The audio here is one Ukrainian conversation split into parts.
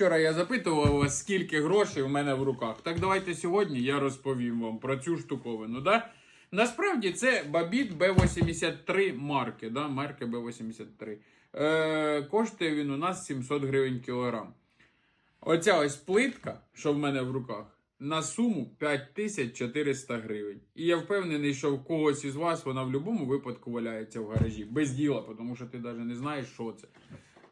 Вчора я запитував вас, скільки грошей у мене в руках. Так давайте сьогодні я розповім вам про цю штуковину. Да? Насправді це Babit B83 марки. Да? Марки B83. Е, коштує він у нас 700 гривень кілограм. Оця ось плитка, що в мене в руках, на суму 5400 гривень. І я впевнений, що в когось із вас вона в будь-якому випадку валяється в гаражі. Без діла, тому що ти навіть не знаєш, що це.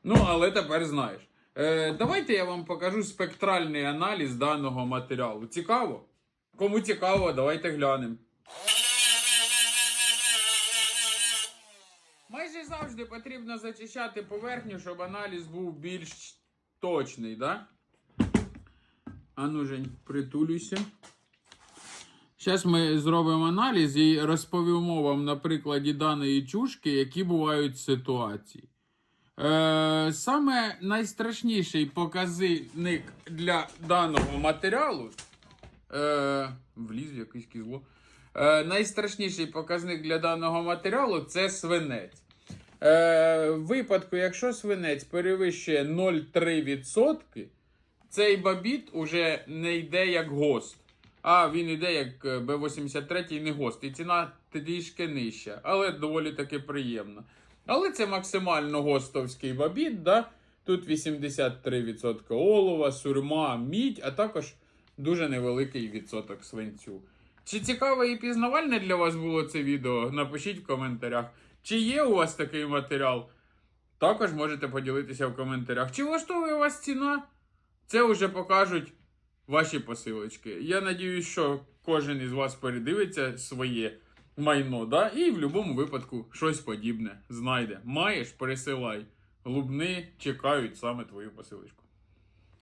Ну, але тепер знаєш. Е, давайте я вам покажу спектральний аналіз даного матеріалу. Цікаво? Кому цікаво, давайте глянемо. Майже завжди потрібно зачищати поверхню, щоб аналіз був більш точний, да? А ну, Жень, притулюйся. Зараз ми зробимо аналіз і розповімо вам на прикладі даної чушки, які бувають ситуації. Е, саме найстрашніший показник для даного матеріалу. Е, вліз якийсь кізло. Е, найстрашніший показник для даного матеріалу це свинець. Е, в випадку, якщо свинець перевищує 0,3%, цей бабіт уже не йде як гост. А він йде як е, Б-83 і не гост. І ціна трішки нижча, але доволі таки приємна. Але це максимально гостовський бабіт. Да? Тут 83% олова, сурма, мідь, а також дуже невеликий відсоток свинцю. Чи цікаве і пізнавальне для вас було це відео? Напишіть в коментарях. Чи є у вас такий матеріал? Також можете поділитися в коментарях. Чи влаштовує вас ціна? Це вже покажуть ваші посилочки. Я надіюсь, що кожен із вас передивиться своє майно, да? і в будь-якому випадку щось подібне знайде. Маєш, пересилай. Лубни чекають саме твою посилочку.